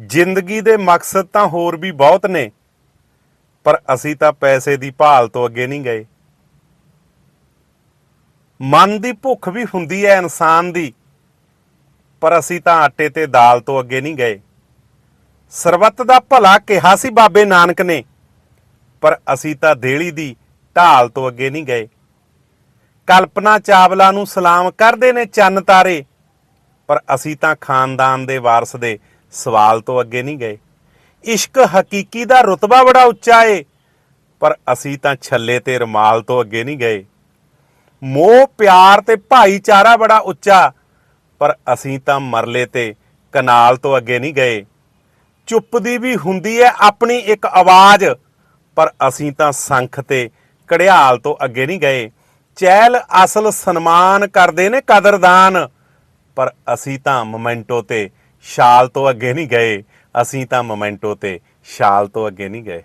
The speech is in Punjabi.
ਜ਼ਿੰਦਗੀ ਦੇ ਮਕਸਦ ਤਾਂ ਹੋਰ ਵੀ ਬਹੁਤ ਨੇ, ਪਰ ਅਸੀਂ ਤਾਂ ਪੈਸੇ ਦੀ ਭਾਲ ਤੋਂ ਅੱਗੇ ਨਹੀਂ ਗਏ। ਮਨ ਦੀ ਭੁੱਖ ਵੀ ਹੁੰਦੀ ਹੈ ਇਨਸਾਨ ਦੀ, ਪਰ ਅਸੀਂ ਤਾਂ ਆਟੇ ਤੇ ਦਾਲ ਤੋਂ ਅੱਗੇ ਨਹੀਂ ਗਏ। ਸਰਬੱਤ ਦਾ ਭਲਾ ਕਿਹਾ ਸੀ ਬਾਬੇ ਨਾਨਕ ਨੇ, ਪਰ ਅਸੀਂ ਤਾਂ ਦੇਲੀ ਦੀ ਢਾਲ ਤੋਂ ਅੱਗੇ ਨਹੀਂ ਗਏ। ਕਲਪਨਾ ਚਾਵਲਾ ਨੂੰ ਸਲਾਮ ਕਰਦੇ ਨੇ ਚੰਨ ਤਾਰੇ, ਪਰ ਅਸੀਂ ਤਾਂ ਖਾਨਦਾਨ ਦੇ ਵਾਰਸ ਦੇ ਸਵਾਲ ਤੋਂ ਅੱਗੇ ਨਹੀਂ ਗਏ। ਇਸ਼ਕ ਹਕੀਕੀ ਦਾ ਰਤਬਾ ਬੜਾ ਉੱਚਾ ਏ, ਪਰ ਅਸੀਂ ਤਾਂ ਛੱਲੇ ਤੇ ਰਮਾਲ ਤੋਂ ਅੱਗੇ ਨਹੀਂ ਗਏ। ਮੋਹ, ਪਿਆਰ ਤੇ ਭਾਈਚਾਰਾ ਬੜਾ ਉੱਚਾ, ਪਰ ਅਸੀਂ ਤਾਂ ਮਰਲੇ ਤੇ ਕਨਾਲ ਤੋਂ ਅੱਗੇ ਨਹੀਂ ਗਏ। ਚੁੱਪ ਦੀ ਵੀ ਹੁੰਦੀ ਹੈ ਆਪਣੀ ਇੱਕ ਆਵਾਜ਼, ਪਰ ਅਸੀਂ ਤਾਂ ਸੰਖ ਤੇ ਕੜਿਆਲ ਤੋਂ ਅੱਗੇ ਨਹੀਂ ਗਏ। ਚਹਿਲ ਅਸਲ ਸਨਮਾਨ ਕਰਦੇ ਨੇ ਕਦਰਦਾਨ, ਪਰ ਅਸੀਂ ਤਾਂ ਮੋਮੈਂਟੋ ਤੇ ਸ਼ਾਲ ਤੋਂ ਅੱਗੇ ਨਹੀਂ ਗਏ ਅਸੀਂ ਤਾਂ ਮੋਮੈਂਟੋ ਤੇ ਸ਼ਾਲ ਤੋਂ ਅੱਗੇ ਨਹੀਂ ਗਏ।